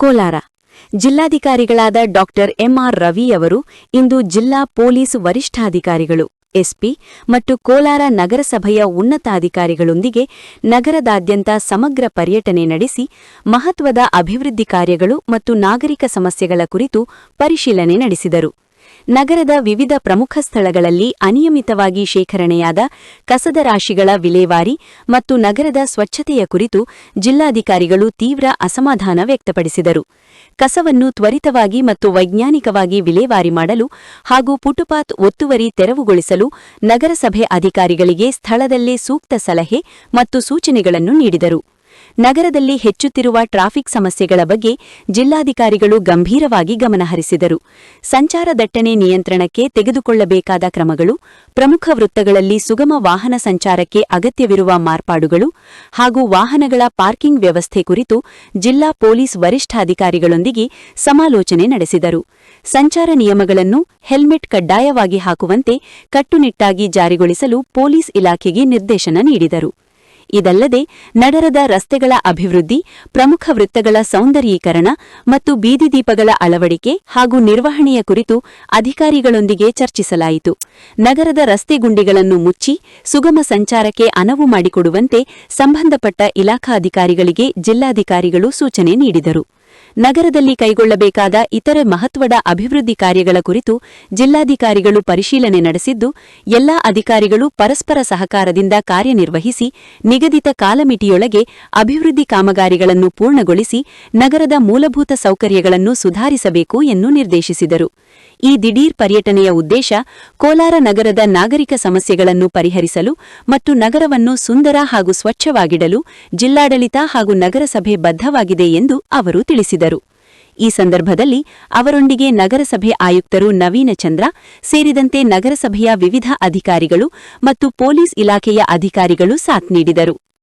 ಕೋಲಾರ. ಜಿಲ್ಲಾಧಿಕಾರಿಗಳಾದ doctor M R Ravi ಅವರು ಇಂದು ಜಿಲ್ಲಾ ಪೊಲೀಸ್ ವರಿಷ್ಠಾಧಿಕಾರಿಗಳು, ಎಸ್ಪಿ ಮತ್ತು ಕೋಲಾರ ನಗರಸಭೆಯ ಉನ್ನತಾಧಿಕಾರಿಗಳೊಂದಿಗೆ ನಗರದಾದ್ಯಂತ ಸಮಗ್ರ ಪರ್ಯಟನೆ ನಡೆಸಿ ಮಹತ್ವದ ಅಭಿವೃದ್ಧಿ ಕಾರ್ಯಗಳು ಮತ್ತು ನಾಗರಿಕ ಸಮಸ್ಯೆಗಳ ಕುರಿತು ಪರಿಶೀಲನೆ ನಡೆಸಿದರು. ನಗರದ ವಿವಿಧ ಪ್ರಮುಖ ಸ್ಥಳಗಳಲ್ಲಿ ಅನಿಯಮಿತವಾಗಿ ಶೇಖರಣೆಯಾದ ಕಸದ ರಾಶಿಗಳ ವಿಲೇವಾರಿ ಮತ್ತು ನಗರದ ಸ್ವಚ್ಛತೆಯ ಕುರಿತು ಜಿಲ್ಲಾಧಿಕಾರಿಗಳು ತೀವ್ರ ಅಸಮಾಧಾನ ವ್ಯಕ್ತಪಡಿಸಿದರು. ಕಸವನ್ನು ತ್ವರಿತವಾಗಿ ಮತ್ತು ವೈಜ್ಞಾನಿಕವಾಗಿ ವಿಲೇವಾರಿ ಮಾಡಲು ಹಾಗೂ ಪುಟುಪಾತ್ ಒತ್ತುವರಿ ತೆರವುಗೊಳಿಸಲು ನಗರಸಭೆ ಅಧಿಕಾರಿಗಳಿಗೆ ಸ್ಥಳದಲ್ಲೇ ಸೂಕ್ತ ಸಲಹೆ ಮತ್ತು ಸೂಚನೆಗಳನ್ನು ನೀಡಿದರು. ನಗರದಲ್ಲಿ ಹೆಚ್ಚುತ್ತಿರುವ ಟ್ರಾಫಿಕ್ ಸಮಸ್ಯೆಗಳ ಬಗ್ಗೆ ಜಿಲ್ಲಾಧಿಕಾರಿಗಳು ಗಂಭೀರವಾಗಿ ಗಮನಹರಿಸಿದರು ಸಂಚಾರ ದಟ್ಟಣೆ ನಿಯಂತ್ರಣಕ್ಕೆ ತೆಗೆದುಕೊಳ್ಳಬೇಕಾದ ಕ್ರಮಗಳು, ಪ್ರಮುಖ ವೃತ್ತಗಳಲ್ಲಿ ಸುಗಮ ವಾಹನ ಸಂಚಾರಕ್ಕೆ ಅಗತ್ಯವಿರುವ ಮಾರ್ಪಾಡುಗಳು ಹಾಗೂ ವಾಹನಗಳ ಪಾರ್ಕಿಂಗ್ ವ್ಯವಸ್ಥೆ ಕುರಿತು ಜಿಲ್ಲಾ ಪೊಲೀಸ್ ವರಿಷ್ಠಾಧಿಕಾರಿಗಳೊಂದಿಗೆ ಸಮಾಲೋಚನೆ ನಡೆಸಿದರು. ಸಂಚಾರ ನಿಯಮಗಳನ್ನು ಹೆಲ್ಮೆಟ್ ಕಡ್ಡಾಯವಾಗಿ ಹಾಕುವಂತೆ ಕಟ್ಟುನಿಟ್ಟಾಗಿ ಜಾರಿಗೊಳಿಸಲು ಪೊಲೀಸ್ ಇಲಾಖೆಗೆ ನಿರ್ದೇಶನ ನೀಡಿದರು. ಇದಲ್ಲದೆ ನಗರದ ರಸ್ತೆಗಳ ಅಭಿವೃದ್ಧಿ, ಪ್ರಮುಖ ವೃತ್ತಗಳ ಸೌಂದರ್ಯೀಕರಣ ಮತ್ತು ಬೀದಿ ದೀಪಗಳ ಅಳವಡಿಕೆ ಹಾಗೂ ನಿರ್ವಹಣೆಯ ಕುರಿತು ಅಧಿಕಾರಿಗಳೊಂದಿಗೆ ಚರ್ಚಿಸಲಾಯಿತು. ನಗರದ ರಸ್ತೆ ಗುಂಡಿಗಳನ್ನು ಮುಚ್ಚಿ ಸುಗಮ ಸಂಚಾರಕ್ಕೆ ಅನವು ಮಾಡಿಕೊಡುವಂತೆ ಸಂಬಂಧಪಟ್ಟ ಇಲಾಖಾಧಿಕಾರಿಗಳಿಗೆ ಜಿಲ್ಲಾಧಿಕಾರಿಗಳು ಸೂಚನೆ ನೀಡಿದರು. ನಗರದಲ್ಲಿ ಕೈಗೊಳ್ಳಬೇಕಾದ ಇತರೆ ಮಹತ್ವದ ಅಭಿವೃದ್ಧಿ ಕಾರ್ಯಗಳ ಕುರಿತು ಜಿಲ್ಲಾಧಿಕಾರಿಗಳು ಪರಿಶೀಲನೆ ನಡೆಸಿದ್ದು, ಎಲ್ಲಾ ಅಧಿಕಾರಿಗಳು ಪರಸ್ಪರ ಸಹಕಾರದಿಂದ ಕಾರ್ಯನಿರ್ವಹಿಸಿ, ನಿಗದಿತ ಕಾಲಮಿತಿಯೊಳಗೆ ಅಭಿವೃದ್ಧಿ ಕಾಮಗಾರಿಗಳನ್ನು ಪೂರ್ಣಗೊಳಿಸಿ, ನಗರದ ಮೂಲಭೂತ ಸೌಕರ್ಯಗಳನ್ನು ಸುಧಾರಿಸಬೇಕು ಎಂದು ನಿರ್ದೇಶಿಸಿದರು. ಈ ದಿಢೀರ್ ಪರ್ಯಟನೆಯ ಉದ್ದೇಶ ಕೋಲಾರ ನಗರದ ನಾಗರಿಕ ಸಮಸ್ಯೆಗಳನ್ನು ಪರಿಹರಿಸಲು ಮತ್ತು ನಗರವನ್ನು ಸುಂದರ ಹಾಗೂ ಸ್ವಚ್ಛವಾಗಿಡಲು ಜಿಲ್ಲಾಡಳಿತ ಹಾಗೂ ನಗರಸಭೆ ಬದ್ಧವಾಗಿದೆ ಎಂದು ಅವರು ತಿಳಿಸಿದರು. ಈ ಸಂದರ್ಭದಲ್ಲಿ ಅವರೊಂದಿಗೆ ನಗರಸಭೆ ಆಯುಕ್ತರು ನವೀನ ಚಂದ್ರ ಸೇರಿದಂತೆ ನಗರಸಭೆಯ ವಿವಿಧ ಅಧಿಕಾರಿಗಳು ಮತ್ತು ಪೊಲೀಸ್ ಇಲಾಖೆಯ ಅಧಿಕಾರಿಗಳು ಸಾಥ್ ನೀಡಿದರು.